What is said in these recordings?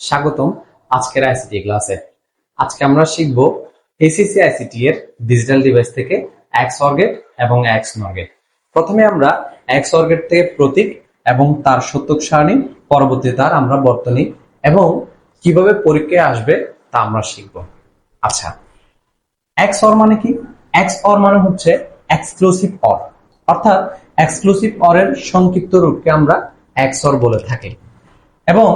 স্বাগতম আজকের আইসিটি ক্লাসে। আজকে আমরা শিখব এসিসি আইসিটি এর ডিজিটাল ডিভাইস থেকে এক্স অর্গেট এবং এক্স নর্গেট প্রথমে আমরা এক্স অর্গেট থেকে প্রতীক এবং তার সত্যক সারণী পরবর্তী তার আমরা বর্তনী এবং কীভাবে পরীক্ষায় আসবে তা আমরা শিখব। আচ্ছা এক্স অর মানে কি? এক্স অর মানে হচ্ছে এক্সক্লুসিভ অর অর্থাৎ এক্সক্লুসিভ অরের সংক্ষিপ্ত রূপকে আমরা এক্স অর বলে থাকি। এবং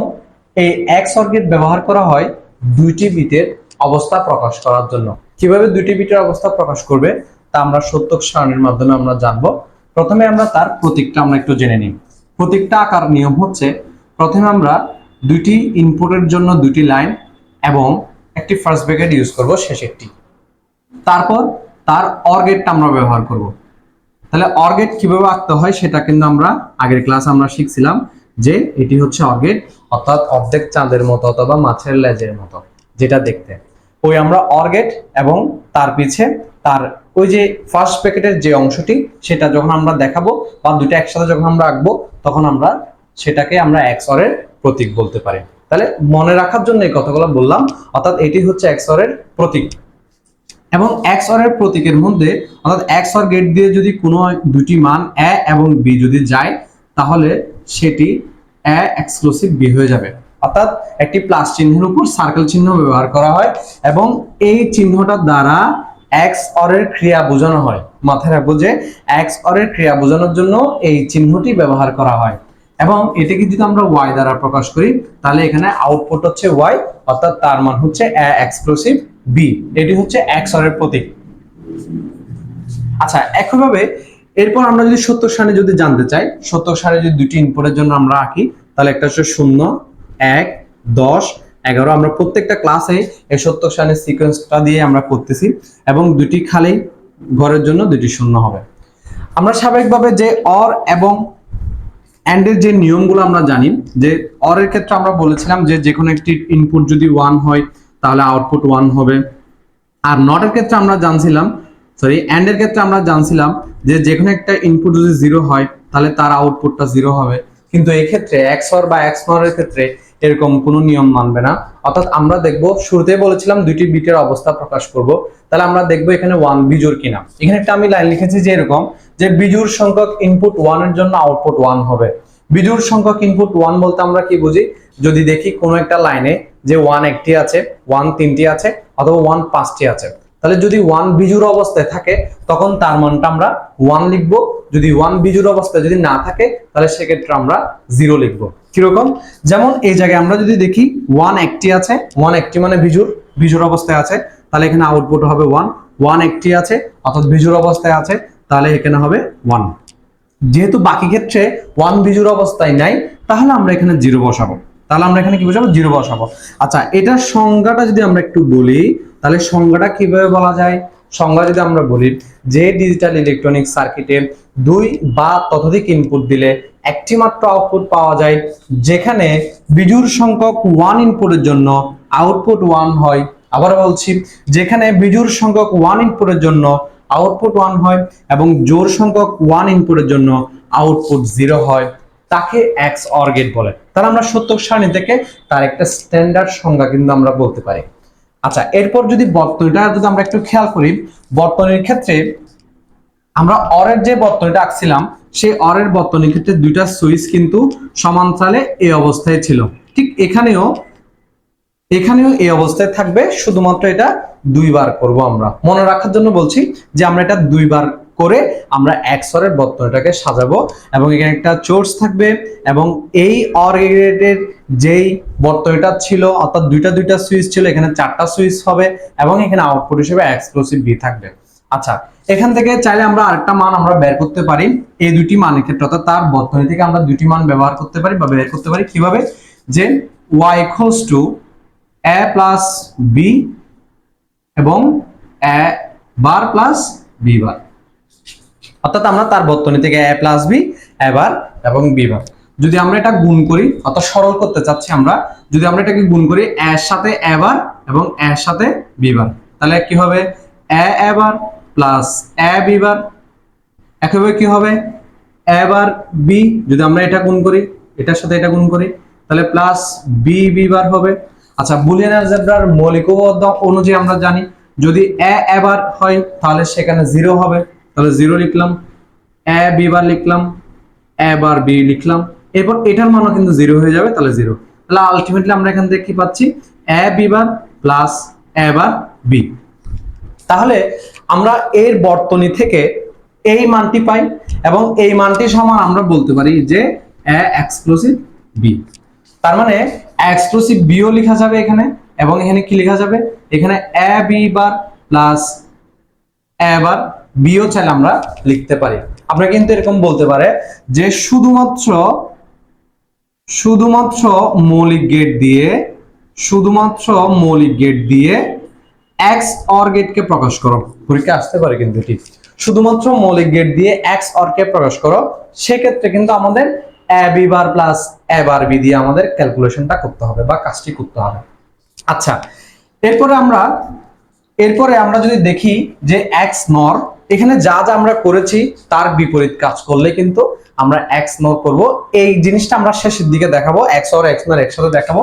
এই এক্স অর্গেট ব্যবহার করা হয় দুইটি বিটের অবস্থা প্রকাশ করার জন্য। কীভাবে দুইটি বিটের অবস্থা প্রকাশ করবে তা আমরা সত্যক সারণীর মাধ্যমে আমরা জানব। প্রথমে আমরা তার প্রতীকটা আমরা একটু জেনে নিই। প্রতীকটা আকার নিয়ম হচ্ছে, প্রথমে আমরা দুইটি ইনপুটের জন্য দুটি লাইন এবং একটি ফার্স্ট ব্র্যাকেট ইউজ করব শেষেরটি। তারপর তার অর্গেটটা আমরা ব্যবহার করব। তাহলে অর্গেট কীভাবে আঁকতে হয় সেটা কিন্তু আমরা আগের ক্লাস আমরা শিখছিলাম যে এটি হচ্ছে অর্গেট অর্থাৎ অর্ধেক চাঁদের মতো অথবা মাছের লেজের মতো, যেটা দেখতে। ওই আমরা অর্গেট এবং তার পিছে তার ওই যে ফার্স্ট প্যাকেটের যে অংশটি, সেটা যখন আমরা দেখাবো বা দুটো একসাথে যখন আমরা আঁকবো, তখন আমরা সেটাকে আমরা এক্সরের প্রতীক বলতে পারি। তাহলে মনে রাখার জন্য এই কথাগুলো বললাম, অর্থাৎ এটি হচ্ছে এক্সরের প্রতীক। এবং এক্স অর প্রতীকের মধ্যে, অর্থাৎ এক্স অর গেট দিয়ে যদি কোনো দুটি মান এ এবং বি যদি যায়, তাহলে সেটি এ এক্সক্লুসিভ বি হয়ে যাবে। অর্থাৎ একটি প্লাস চিহ্নের উপর সার্কেল চিহ্ন ব্যবহার করা হয় এবং এই চিহ্নটার দ্বারা এক্স অর এর ক্রিয়া বোঝানো হয়। মাথায় রাখব যে এক্স অর এর ক্রিয়া বোঝানোর জন্য এই চিহ্নটি ব্যবহার করা হয়। এবং এটাকে যদি আমরা ওয়াই দ্বারা প্রকাশ করি, তাহলে এখানে আউটপুট হচ্ছে ওয়াই অর্থাৎ তার মান হচ্ছে এ এক্সক্লুসিভ বি এটি হচ্ছে এক্স অর এর প্রতীক। আচ্ছা একইভাবে এরপর আমরা যদি সত্তর সালে যদি জানতে চাই, সত্তর সালে যদি দুটি ইনপুটের জন্য আমরা আঁকি, তাহলে একটা হচ্ছে শূন্য, এক, দশ, এগারো। আমরা প্রত্যেকটা ক্লাসে এই সত্তর সালের সিকোয়েন্সটা দিয়ে আমরা করতেছি এবং দুটি খালি ঘরের জন্য দুটি শূন্য হবে। আমরা স্বাভাবিকভাবে যে অর এবং অ্যান্ডের যে নিয়মগুলো আমরা জানি, যে অর এর ক্ষেত্রে আমরা বলেছিলাম যে যে কোনো একটি ইনপুট যদি ওয়ান হয়, তাহলে আউটপুট ওয়ান হবে। আর নটের ক্ষেত্রে আমরা জানছিলাম সরি অ্যান্ড এর ক্ষেত্রে আমরা জানছিলাম যে যে কোনো একটা ইনপুট যদি জিরো হয়, তাহলে তার আউটপুটটা জিরো হবে। কিন্তু এই ক্ষেত্রে এক্স অর বা নর এর ক্ষেত্রে এরকম কোনো নিয়ম মানবে না। অর্থাৎ আমরা দেখব শুরুতে বলেছিলাম দুইটি বিটের অবস্থা প্রকাশ করব। তাহলে আমরা দেখব এখানে ওয়ান বিজোর কিনা। এখানে একটা আমি লাইন লিখেছি যে এরকম, যে বিজোর সংখ্যক ইনপুট ওয়ানের জন্য আউটপুট ওয়ান হবে। বিজোড় সংখ্যক ইনপুট ওয়ান বলতে আমরা কি বুঝি? যদি দেখি কোনো একটা লাইনে যে ওয়ান একটি আছে ওয়ান তিনটি আছে, অথবা ওয়ান পাঁচটি আছে। তাহলে যদি ওয়ান বিজুর অবস্থায় থাকে, তখন তার মানটা আমরা ওয়ান লিখব। যদি ওয়ান বিজুর অবস্থায় যদি না থাকে, তাহলে সেক্ষেত্রে আমরা জিরো লিখব। কীরকম? যেমন এই জায়গায় আমরা যদি দেখি ওয়ান একটি আছে ওয়ান একটি মানে বিজুর বিজুর অবস্থায় আছে, তাহলে এখানে আউটপুট হবে ওয়ান ওয়ান একটি আছে, অর্থাৎ বিজুর অবস্থায় আছে, তাহলে এখানে হবে ওয়ান যেহেতু বাকি ক্ষেত্রে ওয়ান বিজুর অবস্থায় নাই, তাহলে আমরা এখানে জিরো বসাবো। তাহলে আমরা এখানে কি বসাবো? জিরো বসাবো। আচ্ছা এটার সংজ্ঞাটা যদি আমরা একটু বলি তাহলে সংজ্ঞাটা কীভাবে বলা যায়? সংজ্ঞা যদি আমরা বলি, যে ডিজিটাল ইলেকট্রনিক সার্কিটে দুই বা ততোধিক ইনপুট দিলে একটি মাত্র আউটপুট পাওয়া যায়, যেখানে বিজুর সংখ্যক ওয়ান ইনপুটের জন্য আউটপুট ওয়ান হয়। আবার বলছি, যেখানে বিজুর সংখ্যক ওয়ান ইনপুটের জন্য আউটপুট ওয়ান হয় এবং জোর সংখ্যক ওয়ান ইনপুটের জন্য আউটপুট জিরো হয়। তাকে এক্স অর গেট বলে। তাহলে আমরা সত্য সারণী থেকে তার একটা স্ট্যান্ডার্ড সংজ্ঞা কিন্তু আমরা বলতে পারি। আচ্ছা এরপর যদি বর্তনীটা যদি আমরা একটু খেয়াল করি, বর্তনীর ক্ষেত্রে আমরা অরের যে বর্তনীটা আঁকছিলাম, সেই অরের বর্তনীর ক্ষেত্রে দুইটা সুইচ কিন্তু সমান্তরালে এই অবস্থায় ছিল। ঠিক এখানেও এখানেও এই অবস্থায় থাকবে, শুধুমাত্র এটা দুইবার করব আমরা। মনে রাখার জন্য বলছি যে আমরা এটা দুইবার করে আমরা এক্সরের বর্তনীটাকে সাজাবো এবং এখানে একটা চোর্স থাকবে এবং এই অরের যেই বর্তনীটা ছিল, অর্থাৎ দুইটা দুইটা সুইচ ছিল, এখানে চারটা সুইচ হবে এবং এখানে আউটপুট হিসেবে এক্সক্লুসিভ বি থাকবে। আচ্ছা এখান থেকে চাইলে আমরা আরেকটা মান আমরা বের করতে পারি। এই দুটি মানের ক্ষেত্রে, অর্থাৎ তার বর্তনী থেকে আমরা দুটি মান ব্যবহার করতে পারি বা বের করতে পারি কীভাবে? যে y equals to A plus B এবং A bar plus B bar অর্থাৎ আমরা তার বর্তনী থেকে এ প্লাস বি এবার এবং বি বার। যদি আমরা এটা গুণ করি, অর্থাৎ সরল করতে চাচ্ছি আমরা, যদি আমরা এটাকে গুণ করি এর সাথে এবার এবং এর সাথে বি বার, তাহলে কি হবে? এ এবার প্লাস এ বি বার, একইভাবে কি হবে? এবার বি, যদি আমরা এটা গুণ করি, এটার সাথে এটা গুণ করি, তাহলে প্লাস বি বি বার হবে। আচ্ছা বুলিয়ান অ্যালজেব্রার মৌলিক অনুযায়ী আমরা জানি, যদি এ এবার হয়, তাহলে সেখানে জিরো হবে। তাহলে জিরো লিখলাম এ বি বার লিখলাম এ বার বি লিখলাম, এরপর এটার মানও কিন্তু জিরো হয়ে যাবে, তাহলে জিরো তাহলে আলটিমেটলি আমরা এখান থেকে কি পাচ্ছি? A B bar plus A bar B তাহলে আমরা এর বর্তনী থেকে এই মানটি পাই এবং এই মানটি সমান আমরা বলতে পারি যে এ এক্সক্লুসিভ বি তার মানে এক্সক্লুসিভ বিও লেখা যাবে এখানে এবং এখানে কি লেখা যাবে? এখানে A B bar plus A bar bio চাইলে আমরা লিখতে পারি। আমরা কিন্তু এরকম বলতে পারে যে শুধুমাত্র শুধুমাত্র মৌলিক গেট দিয়ে, শুধুমাত্র মৌলিক গেট দিয়ে এক্স অর গেটকে প্রকাশ করো। পরীক্ষা আসতে পারে কিন্তু ঠিক। শুধুমাত্র মৌলিক গেট দিয়ে এক্স অর কে প্রকাশ করো, সেক্ষেত্রে কিন্তু আমাদের A B bar plus A bar B দিয়ে আমাদের ক্যালকুলেশনটা করতে হবে বা কাজটি করতে হবে। আচ্ছা এরপরে আমরা এরপরে আমরা যদি দেখি যে এক্স নর, এখানে যা যা আমরা করেছি তার বিপরীত কাজ করলে কিন্তু আমরা এক্স নর করব। এই জিনিসটা আমরা শেষের দিকে দেখাবো এক্স অর এক্স নর একসাথে দেখাবো।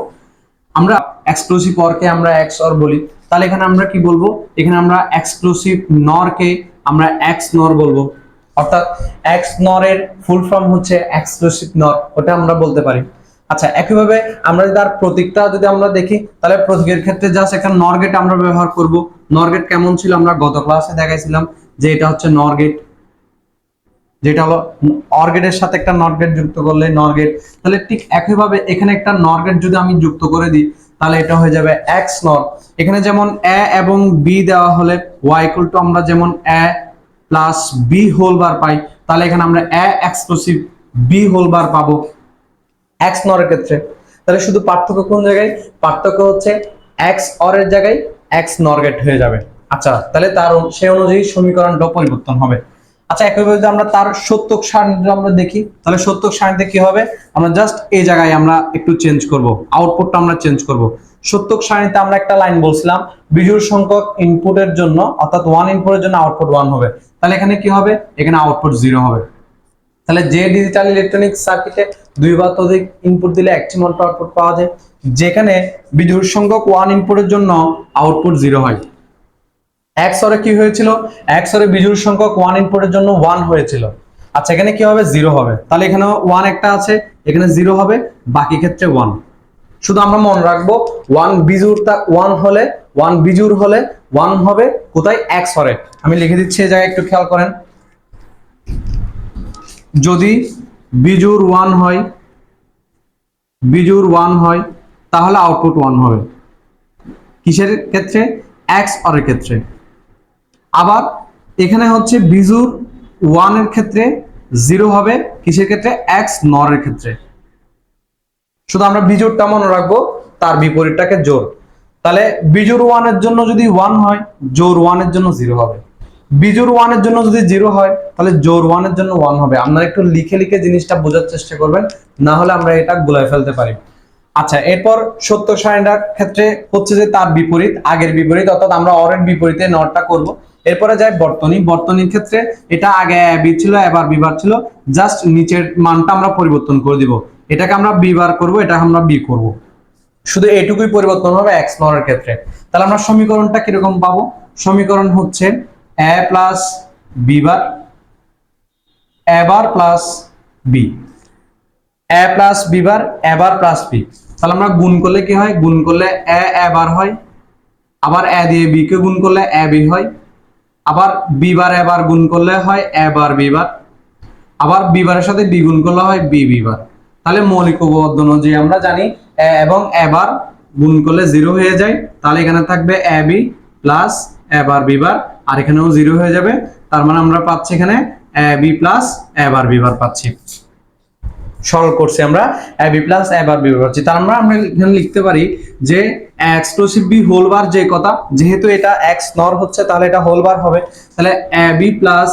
আমরা এক্সক্লুসিভ অরকে আমরা এক্স অর বলি। তাহলে এখানে আমরা কি বলব? এখানে আমরা এক্সক্লুসিভ নরকে আমরা এক্স নর বলব। অর্থাৎ এক্স নরের ফুল ফর্ম হচ্ছে এক্সক্লুসিভ নর, ওটা আমরা বলতে পারি। আচ্ছা একইভাবে আমরা যদি তার প্রতীকটা যদি আমরা দেখি, তাহলে প্রতীকের ক্ষেত্রে জাস্ট এখানে নর গেট আমরা ব্যবহার করব। নর গেট কেমন ছিল? আমরা গত ক্লাসে দেখাইছিলাম যে এটা হচ্ছে নর গেট যেটা হলো অর্গেটের সাথে একটা নট গেট যুক্ত করলে নর গেট তাহলে ঠিক একইভাবে এখানে একটা নর গেট যদি আমি যুক্ত করে দিই, তাহলে এটা হয়ে যাবে এক্স নর এখানে যেমন এ এবং বি দেওয়া হলে ওয়াই ইকুয়াল টু আমরা যেমন A plus B whole bar পাই, তাহলে এখানে আমরা A exclusive B whole bar পাবো। এক্স নরের ক্ষেত্রে। তাহলে শুধু পার্থক্য কোন জায়গায়? পার্থক্য হচ্ছে এক্স অরের জায়গায় এক্স নর গেট হয়ে যাবে। আচ্ছা তাহলে তার সে অনুযায়ী সমীকরণটা পরিবর্তন হবে। আচ্ছা একইভাবে যদি আমরা তার সত্যক সারণী যদি আমরা দেখি, তাহলে সত্যক সারণীতে কি হবে? আমরা জাস্ট এই জায়গায় আমরা একটু চেঞ্জ করব। আউটপুটটা আমরা চেঞ্জ করব। সত্যক সারণীতে আমরা একটা লাইন বলছিলাম, বিজোড় সংখ্যক ইনপুটের জন্য, অর্থাৎ ওয়ান ইনপুটের জন্য আউটপুট ওয়ান হবে। তাহলে এখানে কি হবে? এখানে আউটপুট জিরো হবে। তাহলে যে ডিজিটাল ইলেকট্রনিক সার্কিটে দুই বা ততোধিক ইনপুট দিলে একটি মাত্র আউটপুট পাওয়া যায়। যেখানে বিজোড় সংখ্যক ওয়ান ইনপুটের জন্য আউটপুট জিরো হয়। স্তরে কি হয়েছিল? স্তরে বিজোড় সংখ্যক ওয়ান ইনপুটের জন্য ওয়ান হয়েছিল। আচ্ছা এখানে কি হবে? জিরো হবে। তাহলে এখানে ওয়ান একটা আছে, এখানে জিরো হবে, বাকি ক্ষেত্রে ওয়ান শুধু আমরা মনে রাখব ওয়ান বিজুর ওয়ান হলে ওয়ান বিজুর হলে ওয়ান হবে, কোথায়? স্তরে। আমি লিখে দিচ্ছি, এই জায়গায় একটু খেয়াল করেন। যদি বিজুর ওয়ান হয় বিজুর ওয়ান হয়, তাহলে আউটপুট ওয়ান হবে। কিসের ক্ষেত্রে? এক্স অরের ক্ষেত্রে। আবার এখানে হচ্ছে বিজুর ওয়ানের ক্ষেত্রে জিরো হবে, কিসের ক্ষেত্রে? এক্স নরের ক্ষেত্রে। শুধু আমরা বিজোড়টা মনে রাখব, তার বিপরীতটাকে জোর তাহলে বিজুর ওয়ানের জন্য যদি ওয়ান হয় জোর ওয়ানের জন্য জিরো হবে। বিজুর ওয়ানের জন্য যদি জিরো হয়, তাহলে জোর ওয়ানের জন্য ওয়ান হবে। আপনারা একটু লিখে লিখে জিনিসটা বোঝার চেষ্টা করবেন, না হলে আমরা এটা গুলাই ফেলতে পারি। আচ্ছা এরপর সত্য সারণীটার ক্ষেত্রে হচ্ছে যে তার বিপরীত, আগের বিপরীত, অর্থাৎ আমরা অরের বিপরীতে নটটা করব। এরপরে যাই বর্তনী। বর্তনীর ক্ষেত্রে এটা আগে বি ছিল, এবার বিবার ছিল। জাস্ট নিচের মানটা আমরা পরিবর্তন করে দিব। এটাকে আমরা বিবার করব, এটা আমরা বি করব। শুধু এটুকুই পরিবর্তন হবে এক্স নরের ক্ষেত্রে। তাহলে আমরা সমীকরণটা কীরকম পাবো? সমীকরণ হচ্ছে এ plus B bar A bar plus B A plus B bar A bar plus B তাহলে আমরা গুণ করলে কি হয়? গুণ করলে এ এবার হয়। আবার এ দিয়ে বি কে গুণ করলে এ বি হয়। আবার বি বার এবার গুণ করলে হয় এ বার বি বার আবার বি বারের সাথে বি গুণ করলে হয় বি বি বার তাহলে মৌলিক উপপাদ্য অনুযায়ী আমরা জানি এ এবং এবার গুণ করলে জিরো হয়ে যায়। তাহলে এখানে থাকবে A B plus A bar B bar আর এখানেও জিরো হয়ে যাবে। তার মানে আমরা পাচ্ছি এখানে A B plus A bar B bar পাচ্ছি। সরল করছি আমরা A B plus A bar B bar পাচ্ছি। তার আমরা আমরা এখানে লিখতে পারি যে এক্সক্লুসিভ বি হোল বার যে কথা, যেহেতু এটা এক্স নর হচ্ছে, তাহলে এটা হোল বার হবে। তাহলে এ বি প্লাস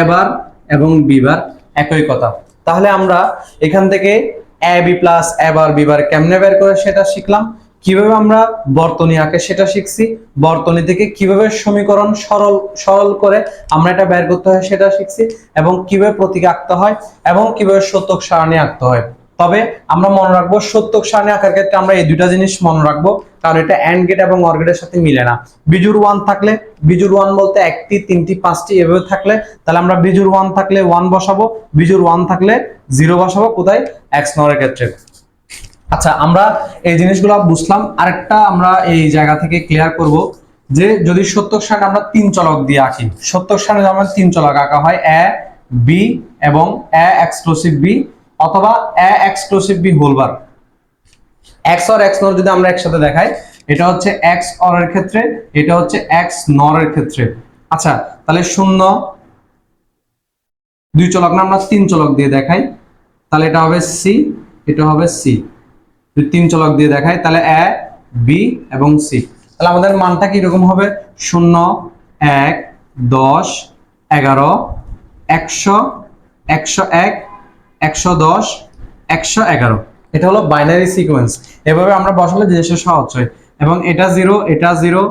এবার এবং বি বার একই কথা। তাহলে আমরা এখান থেকে A B plus A bar B bar কেমনে বের করে সেটা শিখলাম। কীভাবে আমরা বর্তনী আঁকে সেটা শিখছি। বর্তনী থেকে কীভাবে সমীকরণ সরল সরল করে আমরা এটা বের করতে হয় সেটা শিখছি এবং কীভাবে প্রতীক আঁকতে হয় এবং কীভাবে শতক সারণী আঁকতে হয়। তবে আমরা মনে রাখব সত্যক সারণী আঁকার ক্ষেত্রে আমরা এই দুইটা জিনিস মনে রাখব, কারণ এটা অ্যান্ড গেট এবং অর গেটের সাথে মিলে না। বিজুর ওয়ান থাকলে বিজুর ওয়ান বলতে একটি, তিনটি, পাঁচটি এভাবে থাকলে, তাহলে আমরা বিজুর ওয়ান থাকলে ওয়ান বসাবো বিজুর ওয়ান থাকলে জিরো বসাবো, কোথায়? এক্স নরের ক্ষেত্রে। আচ্ছা আমরা এই জিনিসগুলো বুঝলাম। আরেকটা আমরা এই জায়গা থেকে ক্লিয়ার করব যে যদি সত্যক সারণী আমরা তিন চলক দিয়ে আঁকি সত্যক সারণী আমরা তিন চলক আঁকা হয় এ বি এবং এ এক্সক্লুসিভ বি অথবা A exclusive B whole bar X or X nor যদি আমরা একসাথে দেখাই, এটা হচ্ছে এক্স অর এর ক্ষেত্রে, এটা হচ্ছে এক্স নর এর ক্ষেত্রে। আচ্ছা তাহলে শূন্য, দুই চলক না, আমরা তিন চলক দিয়ে দেখাই। তাহলে এটা হবে সি এটা হবে সি যদি তিন চলক দিয়ে দেখাই, তাহলে এ বি এবং সি তাহলে আমাদের মানটা কি এরকম হবে? শূন্য, এক, দশ, এগারো, একশো একশো এক, একশো দশ, একশো এগারো। এটা হলো বাইনারি সিকোয়েন্স এভাবে আমরা বসালে জিনিসটা সহজ হয়। এবং এটা জিরো এটা জিরো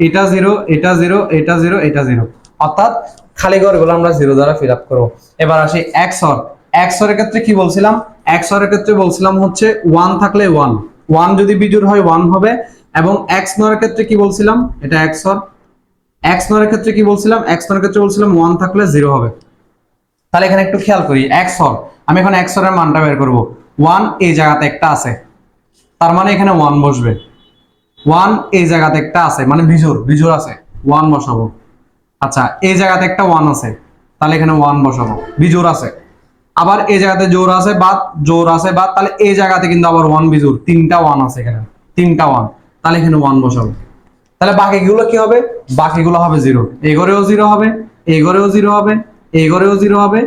এটা জিরো এটা জিরো এটা জিরো এটা জিরো অর্থাৎ খালি ঘরগুলো আমরা জিরো দ্বারা ফিল আপ করব। এবার আসি এক্স অর এক্স অর ক্ষেত্রে কি বলছিলাম? এক্স ক্ষেত্রে বলছিলাম হচ্ছে ওয়ান থাকলে ওয়ান ওয়ান যদি বিজুর হয় ওয়ান হবে। এবং এক্স নর এর ক্ষেত্রে কি বলছিলাম? এটা এক্স অর। এক্স নর ক্ষেত্রে কি বলছিলাম? এক্স নর এর ক্ষেত্রে বলছিলাম ওয়ান থাকলে জিরো হবে। তাহলে এখানে একটু খেয়াল করি এক্স অর। আমি এখন এক্স মানটা বের করব। ওয়ান এই জায়গাতে একটা আছে। তার মানে এখানে ওয়ান বসবে। ওয়ান এই জায়গাতে একটা আছে। মানে বিজুর বিজুর আছে। ওয়ান বসাবো। আচ্ছা এই জায়গাতে একটা ওয়ান আছে। তাহলে এখানে ওয়ান বসাবো। বিজোর আছে। আবার এই জায়গাতে জোর আছে, বাদ, জোর আছে, বাদ, তাহলে এই জায়গাতে কিন্তু আবার ওয়ান বিজোর তিনটা ওয়ান আছে এখানে, তিনটা ওয়ান তাহলে এখানে ওয়ান বসাবো। তাহলে বাকিগুলো কি হবে? বাকিগুলো হবে জিরো এই ঘরেও জিরো হবে, এই ঘরেও জিরো হবে, এই ঘরেও জিরো হবে,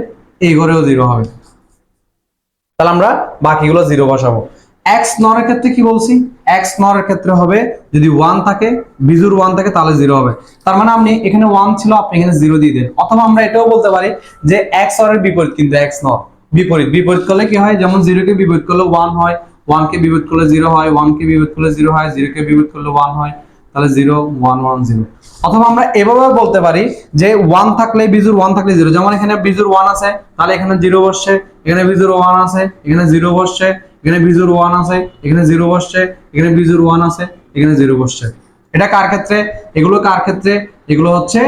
এই ঘরেও জিরো হবে। তাহলে আমরা বাকিগুলো জিরো বসাবো। এক্স নরের ক্ষেত্রে কি বলছি? এক্স নরের ক্ষেত্রে হবে, যদি ওয়ান থাকে বিজুর ওয়ান থাকে, তাহলে জিরো হবে। তার মানে আপনি এখানে ওয়ান ছিল, আপনি এখানে জিরো দিয়ে দেন অথবা আমরা এটাও বলতে পারি যে এক্স নরের বিপরীত, কিন্তু এক্স নর, বিপরীত। বিপরীত করলে কি হয়? যেমন জিরো কে বিপরীত করলে ওয়ান হয় ওয়ান কে বিপরীত করলে জিরো হয় ওয়ান কে বিপরীত করলে জিরো হয় জিরো কে বিপরীত করলে ওয়ান হয়, তাহলে জিরো ওয়ান ওয়ান জিরো অথবা আমরা এভাবে বলতে পারি যে ওয়ান থাকলে বিজুর ওয়ান থাকলে জিরো যেমন এখানে বিজুর ওয়ান আছে, তাহলে এখানে জিরো বসছে, এখানে বিজুর ওয়ান আছে, এখানে জিরো বসছে এখানে বিজুর ওয়ান আছে, এখানে জিরো বসছে, এখানে বিজুর ওয়ান আছে, এখানে জিরো বসছে। এটা কার ক্ষেত্রে? এগুলো কার ক্ষেত্রে? এগুলো হচ্ছে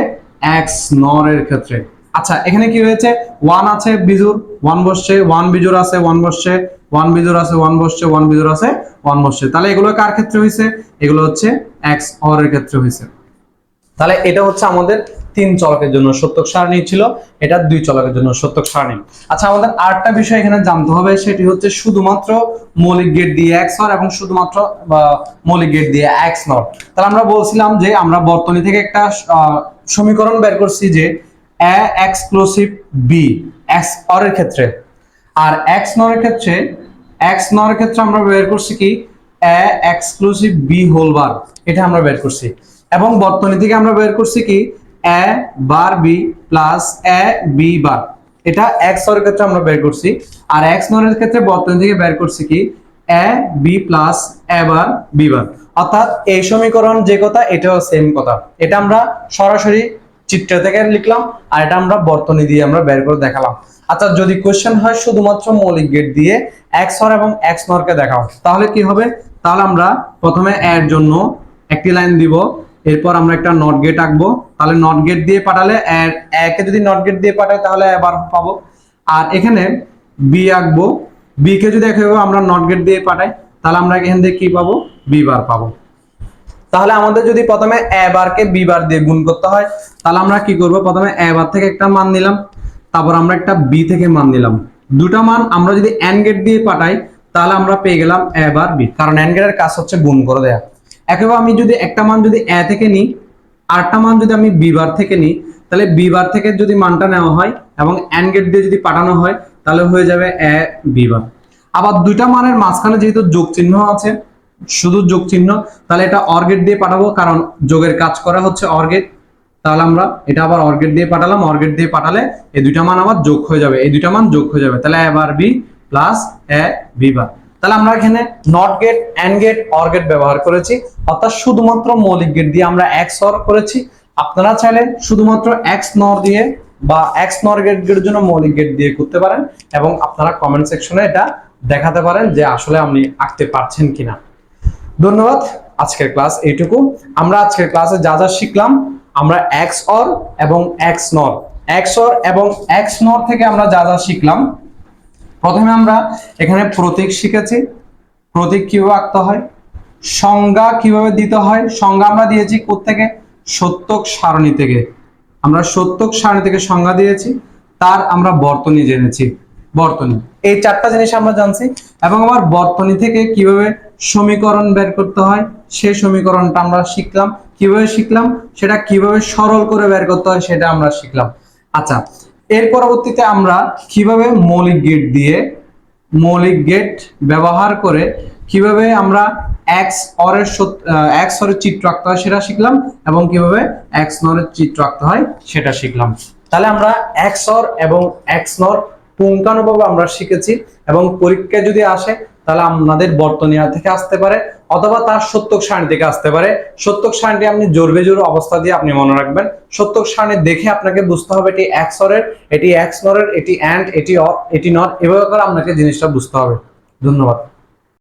এক্স নর এর ক্ষেত্রে। আচ্ছা এখানে কি হয়েছে? ওয়ান আছে বিজুর ওয়ান বসছে ওয়ান বিজুর আছে ওয়ান বসছে ওয়ান বিজুর আছে ওয়ান বসছে ওয়ান বিজুর আছে ওয়ান বসছে। তাহলে এগুলো কার ক্ষেত্রে হয়েছে? এগুলো হচ্ছে এক্স অর এর ক্ষেত্রে হয়েছে। তাহলে এটা হচ্ছে আমাদের তিন চলকের জন্য সত্যক সারণী ছিল, এটা দুই চলকের জন্য সত্যক সারণী। আচ্ছা আমাদের আরেকটা বিষয় এখানে জানতে হবে, সেটি হচ্ছে শুধুমাত্র মৌলিক গেট দিয়ে এক্স নর এবং শুধুমাত্র মৌলিক গেট দিয়ে এক্স নর তাহলে আমরা বলছিলাম যে আমরা বর্তনী থেকে একটা সমীকরণ বের করছি যে A exclusive B X or এর ক্ষেত্রে। আর এক্স নরের ক্ষেত্রে এক্স নরের ক্ষেত্রে আমরা বের করছি কি? A exclusive B whole bar এটা আমরা বের করছি। এবং বর্তনী থেকে আমরা বের করছি কি? A bar B plus A B bar এটা এক্স নরের ক্ষেত্রে আমরা বের করছি। আর এক্স নরের ক্ষেত্রে বর্তনী থেকে বের করছি কি? A B plus A bar B bar অর্থাৎ এই সমীকরণ যে কথা, এটাও সেম কথা। এটা আমরা সরাসরি চিত্র থেকে লিখলাম আর এটা আমরা বর্তনী দিয়ে আমরা বের করে দেখালাম। আচ্ছা যদি কোশ্চেন হয় শুধুমাত্র মৌলিক গেট দিয়ে এক্স নর এবং এক্স নরকে দেখাও, তাহলে কি হবে? তাহলে আমরা প্রথমে এর জন্য একটি লাইন দিব। এরপর আমরা একটা নট গেট আঁকবো। তাহলে নট গেট দিয়ে পাঠালে একে যদি নট গেট দিয়ে পাঠাই তাহলে এবার পাবো। আর এখানে বি আঁকবো। বি কে যদি এভাবে আমরা নট গেট দিয়ে পাঠাই, তাহলে আমরা এখান থেকে কি পাবো? বি বার পাবো। তাহলে আমাদের যদি প্রথমে এ বারকে বি বার দিয়ে গুণ করতে হয়, তাহলে আমরা কি করব? প্রথমে এ বার থেকে একটা মান নিলাম। তারপর আমরা একটা বি থেকে মান নিলাম। দুটা মান আমরা যদি এন গেট দিয়ে পাঠাই, তাহলে আমরা পেয়ে গেলাম এ বার বি কারণ এন গেটের কাজ হচ্ছে গুণ করে দেয়া। একইভাবে আমি যদি একটা মান যদি এ থেকে নিই, আরেকটা মান যদি আমি বি বার থেকে নিই, তাহলে বি বার থেকে যদি মানটা নেওয়া হয় এবং এন গেট দিয়ে যদি পাঠানো হয়, তাহলে হয়ে যাবে এ বি বার। আবার দুইটা মানের মাঝখানে যেহেতু যোগ চিহ্ন আছে, শুধু যোগ চিহ্ন তাহলে এটা অর্গেট দিয়ে পাঠাবো, কারণ যোগের কাজ করা হচ্ছে অর্গেট তাহলে আমরা এটা আবার অর্গেট দিয়ে পাঠালাম অর্গেট দিয়ে পাঠালে এই দুইটা মান আবার যোগ হয়ে যাবে, এই দুইটা মান যোগ হয়ে যাবে, তাহলে A bar B plus A B bar. তাহলে আমরা এখানে not gate and gate or gate ব্যবহার করেছি। অর্থাৎ শুধুমাত্র মৌলিক গেট দিয়ে আমরা এক্স অর করেছি। আপনারা চাইলে শুধুমাত্র এক্স নর দিয়ে বা এক্স নর গেট গেটের জন্য মৌলিক গেট দিয়ে করতে পারেন এবং আপনারা কমেন্ট সেকশনে এটা দেখাতে পারেন যে আসলে আপনি আঁকতে পারছেন কিনা। ধন্যবাদ আজকের ক্লাস এইটুকু। আমরা আজকের ক্লাসে যা যা শিখলাম, আমরা এক্স অর এবং এক্স নর এক্স অর এবং এক্স নর থেকে আমরা যা যা শিখলাম প্রথমে আমরা এখানে প্রতীক শিখেছি। প্রতীক কীভাবে আঁকতে হয়? সংজ্ঞা কীভাবে দিতে হয়? সংজ্ঞা আমরা দিয়েছি থেকে সত্যক সারণী থেকে। আমরা সত্যক সারণী থেকে সংজ্ঞা দিয়েছি। তার আমরা বর্তনী জেনেছি। বর্তনী। এই চারটা জিনিস আমরা জানছি। এবং আবার বর্তনী থেকে কীভাবে সমীকরণ বের করতে হয়? সেই সমীকরণটা আমরা শিখলাম। কীভাবে শিখলাম? সেটা কীভাবে সরল করে বের করতে হয়? সেটা আমরা শিখলাম। আচ্ছা এর পরবর্তীতে আমরা কীভাবে মৌলিক গেট দিয়ে মৌলিক গেট ব্যবহার করে কীভাবে আমরা এক্স অরের এক্স অরের চিত্র আঁকতে হয় সেটা শিখলাম এবং কীভাবে এক্স নরের চিত্র আঁকতে হয় সেটা শিখলাম। তাহলে আমরা এক্স অর এবং এক্স নর পুঙ্খানুভাবে আমরা শিখেছি এবং পরীক্ষায় যদি আসে তাহলে আপনাদের বর্তনিয়া থেকে আসতে পারে, অথবা তার সত্যক সারণী থেকে আসতে পারে। সত্যক সারণীটি আপনি জোর বেজোর অবস্থা দিয়ে আপনি মনে রাখবেন। সত্যক সারণী দেখে আপনাকে বুঝতে হবে এটি এক্স অরের এটি এক্স নরের এটি অ্যান্ড এটি অর এটি নট এভাবে করে আপনাকে জিনিসটা বুঝতে হবে। ধন্যবাদ।